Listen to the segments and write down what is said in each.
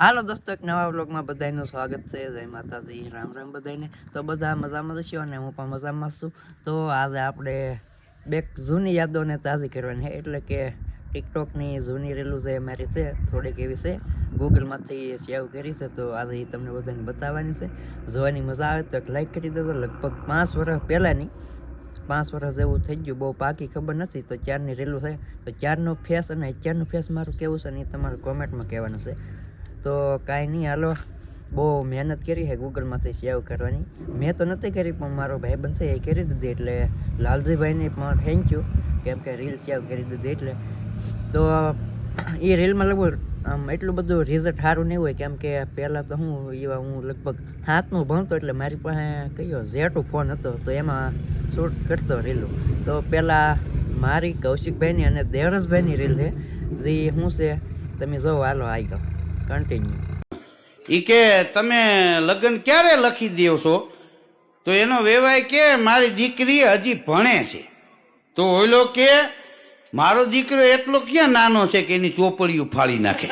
હાલો દોસ્તો, એક નવા બ્લોગમાં બધાનું સ્વાગત છે. જય માતાજી, રામ રામ બધાને. તો બધા મજામાં જશો અને હું પણ મજામાં છું. તો આજે આપણે બે જૂની યાદોને તાજી કરવાની છે. એટલે કે ટિકટોકની જૂની રેલું જે મારી છે, થોડીક એવી છે. ગૂગલમાંથી સેવ કરી છે, તો આજે એ તમને બધાને બતાવવાની છે. જોવાની મજા આવે તો એક લાઈક કરી દેજો. લગભગ પાંચ વર્ષ પહેલાંની, પાંચ વર્ષ જેવું થઈ ગયું, બહુ પાકી ખબર નથી. તો ચારની રેલું છે. તો ચારનો ફેસ અને ચારનું ફેસ મારું કેવું છે ને એ તમારું કોમેન્ટમાં કહેવાનું છે. તો કાંઈ નહીં, હાલો. બહુ મહેનત કરી છે ગૂગલમાંથી સેવ કરવાની. મેં તો નથી કરી, પણ મારો ભાઈ છે એ કરી દીધી. એટલે લાલજીભાઈને પણ થેન્ક યુ કેમ કે રીલ સેવ કરી દીધી એટલે. તો એ રીલમાં લગભગ, આમ એટલું બધું રિઝલ્ટ સારું નહીં હોય, કેમ કે પહેલાં તો હું, એવા હું લગભગ હાથનું ભણતો, એટલે મારી પાસે કયો ઝેટો ફોન હતો, તો એમાં શૂટ કરતો રીલું તો પહેલાં મારી કૌશિકભાઈની અને દેવરસભાઈની રીલ છે, જે શું છે, તમે જોવો, હાલો આવી ગયો. કન્ટિન્યુ ઈ કે તમે લગ્ન ક્યારે લખી દો છો? તો એનો વેવાય કે મારી દીકરી હજી ભણે છે. તો ઓલો કે મારો દીકરો એટલો ક્યાં નાનો છે કે એની ચોપડીઓ ફાળી નાખે?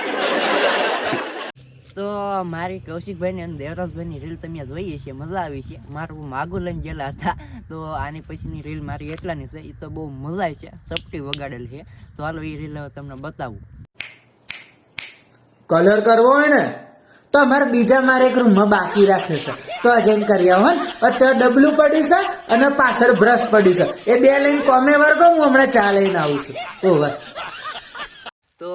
તો મારી કૌશિકભાઈની અને દેવરાજભાઈની રીલ તમે જોઈએ છીએ મજા આવી છે. મારું માગું લઈને ગયેલા હતા. તો આની પછીની રીલ મારી એટલાની છે એ તો બહુ મજા આવી છે સપટી વગાડેલી છે. તો હાલો એ રીલ હવે તમને બતાવું. કલર કરવો હોય ને, તો અમારે બીજા મારે એક રૂમમાં બાકી રાખે છે. તો આ કરી આવો ને, અત્યારે ડબલું પડી છે અને પાછળ બ્રશ પડી છે. એ બે લઈને કોમે વર્ગો હું હમણાં ચા લઈને આવું છું. ઓવર તો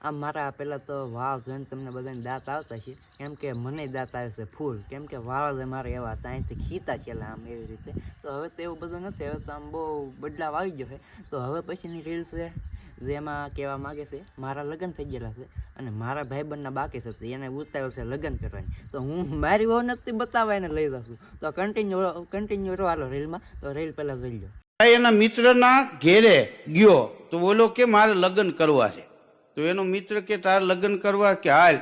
આ મારા પેલા તો વાળ જોઈને તમને બધાને દાંત આવતા છે. કેમ કે મને દાંત આવે છે ફૂલ. કેમ કે જે મારે એવા હતા, અહીંથી ખીતા છેલ્લા આમ એવી રીતે. તો હવે તો એવું બધું નથી, હવે તો આમ બહુ બદલાવ આવી ગયો છે. તો હવે પછીની રીલ છે. જેમાં કહેવા માગે છે, મારા લગ્ન થઈ ગયેલા છે અને મારા ભાઈબંધના બાકી છે એને ઉતાવળ છે લગ્ન કરવાની. તો હું મારી વહુ નથી બતાવવા એને લઈ જશું તો કન્ટિન્યુ કન્ટિન્યુ રહો રીલમાં, તો રેલ પહેલાં જોઈ લો એના મિત્રના ઘેરે ગયો, તો બોલો કે મારે લગ્ન કરવા છે. તો એનો મિત્ર કે તારે લગ્ન કરવા કે હાલ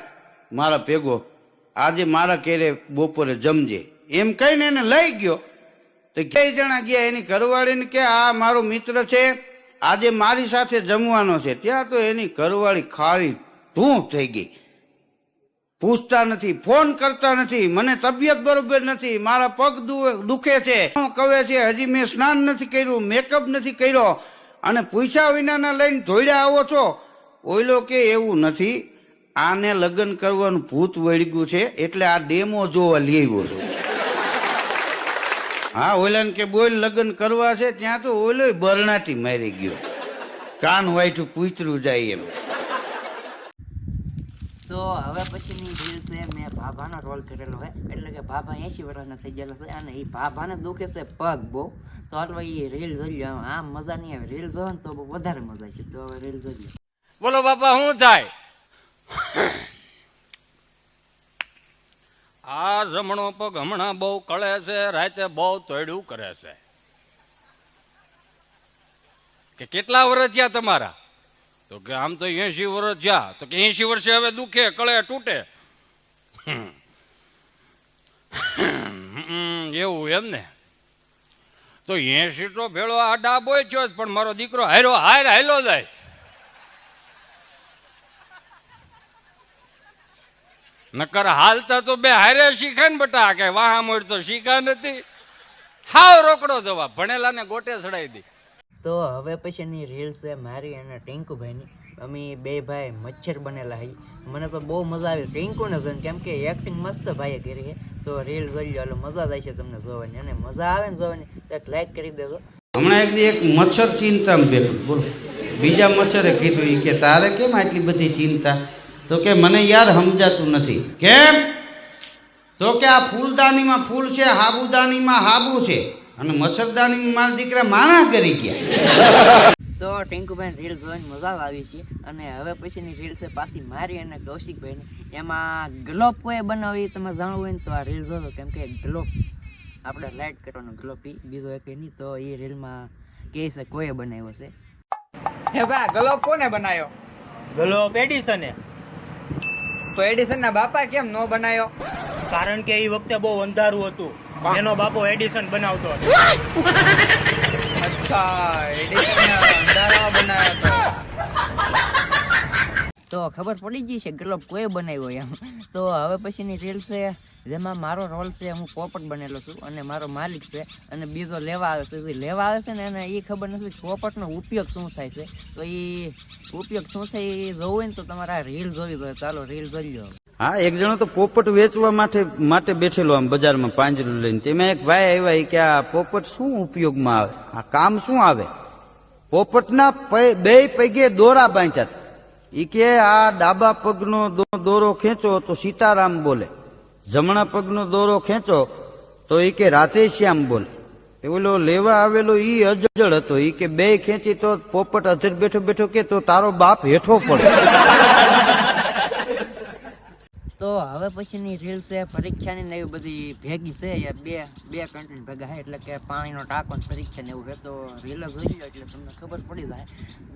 મારા ભેગો, આજે મારા ઘેરે બપોરે જમજે. એમ કહીને એને લઈ ગયો. તો ક્યાંય જણા ગયા, એની ઘરવાળીને કે આ મારો મિત્ર છે આજે મારી સાથે જમવાનો છે. ત્યાં તો એની ઘરવાળી ખાલી ધૂં થઈ ગઈ. પૂછતા નથી, ફોન કરતા નથી, મને તબિયત બરોબર નથી, મારા પગ દુખે છે. કહે છે? હજી મેં સ્નાન નથી કર્યું મેકઅપ નથી કર્યો. અને પૂછ્યા વિનાના લઈને ધોઈડા આવો છો? ઓઈલો કે એવું નથી. આને લગ્ન કરવાનું ભૂત વળગ્યું છે. એટલે આ ડેમો જોવા લઈ આવ્યો છું. હા ઓલાને કે બોલ લગ્ન કરવા છે ત્યાં તો ઓલો બરણાટી મારી ગયો. કાન વાઈઠું પૂતરું જાય એમ. તો હવે પછીની રીલ છે મેં ભાભાનો રોલ કરેલો છે એટલે કે ભાભા એસી વર્ષના થઈ ગયેલા છે અને એ ભાભાને દુખે છે પગ બહુ. તો હવે એ રીલ જોઈ લો આમ મજા નહીં આવે. રીલ જોવો ને તો બહુ વધારે મજા આવે છે તો હવે રીલ જોઈ લો બોલો બાપા શું થાય આ રમણો પગ હમણાં બહુ કળે છે, રાતે બહુ તોડ્યું કરે છે. કે કેટલા વર્ષ થયા તમારા? તો કે આમ તો એસી વર્ષ જ્યાં તો કે એસી વર્ષે હવે દુખે, કળે તૂટે. એવું એમ ને. તો એસી તો ભેળો આ ડાબો જ, પણ મારો દીકરો હારો હાર હાયલો જાય. નકર હાલતા તો બે હારે શીખે ને બટા કે વાહા મોડ તો શીખા નથી. હાવ રોકડો જવાબ ભણેલાને ગોટે ચડાવી દી. તો હવે પછીની રીલ છે મારી અને ટિંકુભાઈની. અમે બે ભાઈ મચ્છર બનેલા હઈ. મને તો બહુ મજા આવી. ટિંકુને જોઈને કેમ કે એક્ટિંગ મસ્ત ભાઈએ કરી છે. તો રીલ જોઈ લો એટલે મજા જાય છે તમને જોવાની. અને મજા આવે ને જોવાની તો એક લાઈક કરી દેજો. હમણાં એક દી એક મચ્છર ચિંતામાં બેઠું. બોલો. બીજા મચ્છરે કીધું કે તારે કેમ આટલી બધી ચિંતા? તો કે મને યાર સમજાતું નથી. કેમ? તો કે આ ફૂલદાનીમાં ફૂલ છે હાબુદાનીમાં હાબુ છે અને મચ્છરદાનીમાં મારા દીકરા માણા કરી ગયા. તો ટિંકુભાઈ રીલ જોઈને મજા આવી છે અને હવે પછીની રીલ છે પાછી મારી અને કૌશિકભાઈની. એમાં ગ્લોપ કોઈ બનાવી તમે જાણવું હોય ને તો આ રીલ જોજો કેમ કે ગ્લોપ આપણે લાઇટ કરવાનો ગ્લોપ ઈ બીજો એક નહીં તો એ રીલમાં કે છે કોઈએ બનાવ્યો છે. હે ભાઈ ગલોબ કોને બનાવ્યો? ગ્લોપ એડિસને તો એડિસન ના બાપા કેમ નો બનાવ્યો કારણ કે એ વખતે બહુ અંધારું હતું. એનો બાપો એડિસન બનાવતો હતો. અચ્છા એડિસન અંધારા બનાવ્યો તો તો ખબર પડી ગઈ છે ગ્લોબ કોઈ બનાવ્યો એમ. તો હવે પછીની રીલ છે. જેમાં મારો રોલ છે, હું પોપટ બનેલો છું અને મારો માલિક છે અને બીજો લેવા આવે છે. જે લેવા આવે છે ને, એને એ ખબર નથી પોપટનો ઉપયોગ શું થાય છે. તો એ ઉપયોગ શું થાય એ જોવું ને તો તમારે આ રીલ જોવી જોઈએ. ચાલો રીલ જોઈ લો હા, એક જણો તો પોપટ વેચવા માટે માટે બેઠેલો આમ બજારમાં પાંજરું લઈને. તેમાં એક ભાઈ આવ્યા કે આ પોપટ શું ઉપયોગમાં આવે? આ કામ શું આવે? પોપટના બે પૈગે દોરા બાંધ્યા ઈ કે આ ડાબા પગનો દોરો ખેંચો તો સીતારામ બોલે. જમણા પગનો દોરો ખેંચો, તો એ કે રાતે શ્યામ બોલે. ઓલો લેવા આવેલો ઈ અજળ હતો. ઈ કે બે ખેંચી તો પોપટ અધર બેઠો બેઠો કે તો તારો બાપ હેઠો પડે. તો હવે પછીની રીલ છે, પરીક્ષાની ને એવી બધી ભેગી છે યાર બે બે કન્ટેન્ટ ભેગા છે, એટલે કે પાણીનો ટાંકો ને પરીક્ષા ને એવું છે. તો રીલ જ લો એટલે તમને ખબર પડી જાય.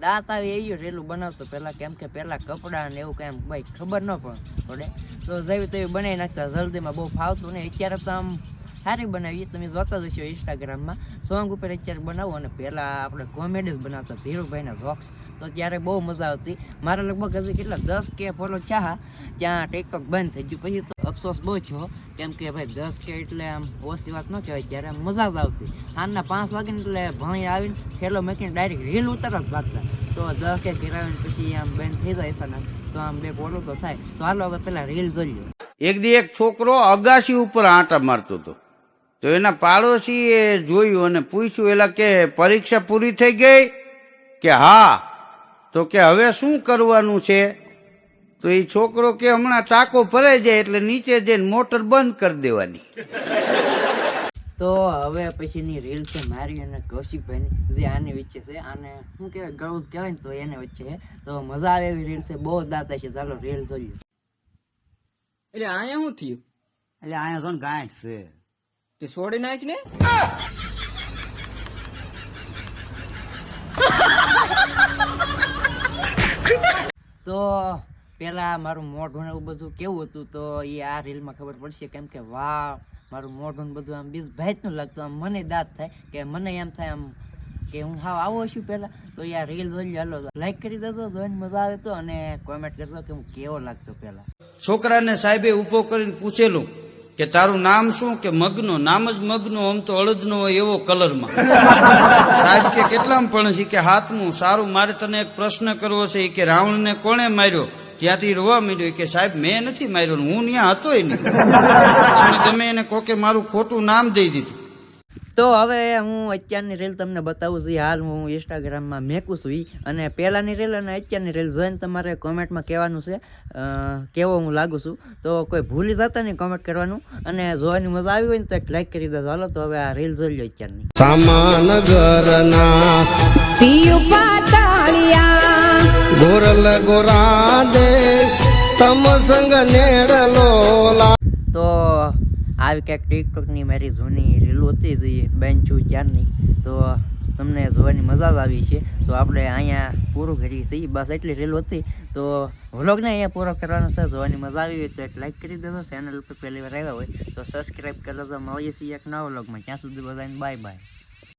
દાંત આવે એવી રેલું બનાવતો પહેલાં કેમ કે પહેલાં કપડાં ને એવું કાંઈ ભાઈ ખબર ન પડે. તો જેવી તેવી બનાવી નાખતા, જલ્દીમાં બહુ ફાવતું ને અત્યારે તો આમ સારી બનાવીએ. તમે જોતા જશો ઇન્સ્ટાગ્રામમાં સોંગ ઉપર અત્યારે બનાવો અને પહેલાં આપણે કોમેડીઝ બનાવતા ધીરુભાઈના જોક્સ તો ત્યારે બહુ મજા આવતી. મારે લગભગ હજી કેટલા? દસ કે ફોલો ચાહા. ત્યાં ટિકટોક બંધ થઈ ગયું. પછી તો અફસોસ બહુ છો કેમ કે ભાઈ, દસ કે એટલે આમ ઓછી વાત ન કહેવાય. ત્યારે મજા જ આવતી. સાંજના પાંચ વાગેને એટલે ભણી આવીને ખેલો મૂકીને ડાયરેક્ટ રીલ ઉતારવા જ ભાગતા. તો દસ કે કરાવીને પછી આમ બંધ થઈ જાય સાના તો આમ બે ઓલું તો થાય. તો હાલો હવે પેલા રીલ જોઈ લો એક દી એક છોકરો અગાસી ઉપર આંટા મારતો હતો. તો એના પાડોશીએ જોયું અને પૂછ્યું એલા કે પરીક્ષા પૂરી થઈ ગઈ? કે હા. તો કે હવે શું કરવાનું છે? તો એ છોકરો કે હમણાં ટાંકો ભરાઈ જાય એટલે નીચે જઈને મોટર બંધ કરી દેવાની. તો હવે પછીની રીલ છે મારી અને કૌશિકભાઈની જે આની વચ્ચે છે. આને શું કહેવાય ગર્લ્સ કહેવાય ને તો એને વચ્ચે તો મજા આવે એવી રીલ છે. બહુ દાતા છે. ચાલો રીલ જોઈએ. એટલે અહીંયા શું થયું? એટલે અહીંયા જો ગાંઠ છે. તે છોડી નાખ ને તો પેલા મારું મોઢું ને એવું બધું કેવું હતું તો એ આ રીલમાં ખબર પડશે કેમ કે વાહ મારું મોઢું ને બધું આમ બીજ ભાઈનું લાગતું આમ મને દાંત થાય કે મને એમ થાય આમ કે હું હાવ આવો છું પહેલા તો યાર રીલ જોઈ હાલો લાઈક કરી દેજો જોઈને મજા આવે તો અને કોમેન્ટ કરજો કે હું કેવો લાગતો પહેલા છોકરાને સાહેબે ઊભો કરીને પૂછેલું કે તારું નામ શું? કે મગનો. નામ જ મગનો, આમ તો અળદનો હોય એવો કલરમાં. સાહેબ કે કેટલામ પણ છે કે હાથનું સારું, મારે તને એક પ્રશ્ન કરવો છે. કે રાવણને કોણે માર્યો? ત્યાંથી રોવા માંડ્યો. કે સાહેબ, મેં નથી માર્યો હું ત્યાં હતોય નહીં. તમે એને કોકે મારું ખોટું નામ દઈ દીધું. તો હવે હું અત્યારની રીલ તમને બતાવું છું. હાલ હું ઇન્સ્ટાગ્રામમાં મેકું છું ઈ. અને પહેલાંની રીલ અને અત્યારની રીલ જોઈને તમારે કોમેન્ટમાં કહેવાનું છે કેવો હું લાગુ છું. તો કોઈ ભૂલી જતા નહીં કોમેન્ટ કરવાનું. અને જોવાની મજા આવી હોય ને તો એક લાઈક કરી દેજો. હાલો તો હવે આ રીલ જોઈ લો અત્યારની. સામાનગરના પિયુ ગોરલ ગોરા દે તમ સંગ નેડલો આવી કંઈક ટિકટોકની મારી જૂની રીલો હતી જે બેન છું ત્યારની તો તમને જોવાની મજા જ આવી છે. તો આપણે અહીંયા પૂરું કરીએ છીએ. બસ એટલી રીલ હતી. તો વ્લોગને અહીંયા પૂરો કરવાનો છે. જોવાની મજા આવી હોય તો એક લાઈક કરી દેજો. ચેનલ ઉપર પહેલી વાર આવ્યા હોય તો સબસ્ક્રાઈબ કરી દેજો મળીએ છીએ એક નવા વ્લોગમાં. ત્યાં સુધી બધાને બાય બાય